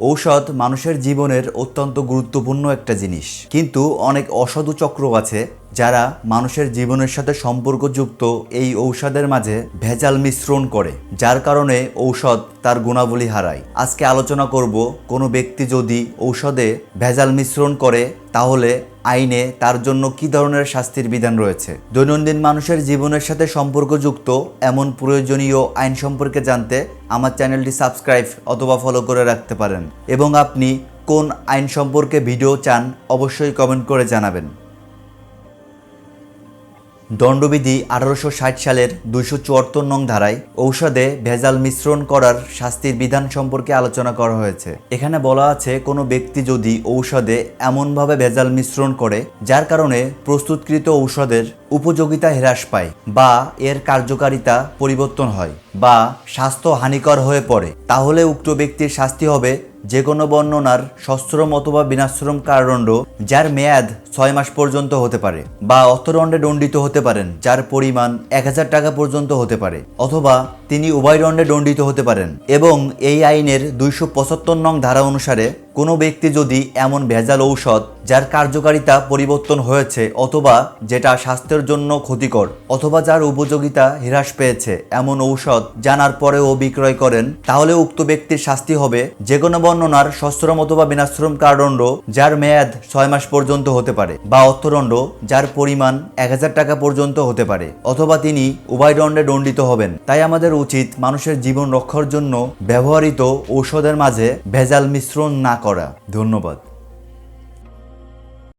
ঔষধ মানুষের জীবনের অত্যন্ত গুরুত্বপূর্ণ একটা জিনিস। কিন্তু অনেক অসাধু চক্র আছে যারা মানুষের জীবনের সাথে সম্পর্কযুক্ত এই ঔষধের মাঝে ভেজাল মিশ্রণ করে, যার কারণে ঔষধ তার গুণাবলী হারায়। আজকে আলোচনা করব কোনো ব্যক্তি যদি ঔষধে ভেজাল মিশ্রণ করে, তাহলে আইনে তার জন্য কি ধরনের শাস্তির বিধান রয়েছে? দৈনন্দিন মানুষের জীবনের সাথে সম্পর্কযুক্ত এমন প্রয়োজনীয় আইন সম্পর্কে জানতে আমার চ্যানেলটি সাবস্ক্রাইব অথবা ফলো করে রাখতে পারেন। এবং আপনি কোন আইন সম্পর্কে ভিডিও চান অবশ্যই কমেন্ট করে জানাবেন। দণ্ডবিধি আঠারোশো ষাট সালের দুইশো চুয়াত্তর নং ধারায় ঔষধে ভেজাল মিশ্রণ করার শাস্তির বিধান সম্পর্কে আলোচনা করা হয়েছে। এখানে বলা আছে, কোনো ব্যক্তি যদি ঔষধে এমনভাবে ভেজাল মিশ্রণ করে, যার কারণে প্রস্তুতকৃত ঔষধের উপযোগিতা হ্রাস পায় বা এর কার্যকারিতা পরিবর্তন হয় বা স্বাস্থ্য হানিকর হয়ে পড়ে, তাহলে উক্ত ব্যক্তির শাস্তি হবে যে কোনো বর্ণনার সশ্রম অথবা বিনাশ্রম কারণ্ড যার মেয়াদ ছয় মাস পর্যন্ত হতে পারে বা অর্থদণ্ডে দণ্ডিত হতে পারেন, যার পরিমাণ এক হাজার টাকা পর্যন্ত হতে পারে অথবা তিনি উভয় দণ্ডে দণ্ডিত হতে পারেন এবং এই আইনের দুইশো পঁচাত্তর নং ধারা অনুসারে কোনো ব্যক্তি যদি এমন ভেজাল ঔষধ যার কার্যকারিতা পরিবর্তন হয়েছে অথবা যেটা স্বাস্থ্যের জন্য ক্ষতিকর অথবা যার উপযোগিতা হ্রাস পেয়েছে এমন ঔষধ জানার পরেও বিক্রয় করেন, তাহলে উক্ত ব্যক্তির শাস্তি হবে যে কোনো বর্ণনার সশ্রম অথবা বিনাশ্রম কারাদণ্ড যার মেয়াদ ছয় মাস পর্যন্ত হতে পারে বা অর্থদণ্ড যার পরিমাণ এক হাজার টাকা পর্যন্ত হতে পারে অথবা তিনি উভয় দণ্ডে দণ্ডিত হবেন। তাই আমাদের উচিত মানুষের জীবন রক্ষার জন্য ব্যবহৃত ঔষধের মাঝে ভেজাল মিশ্রণ না করা। ধন্যবাদ।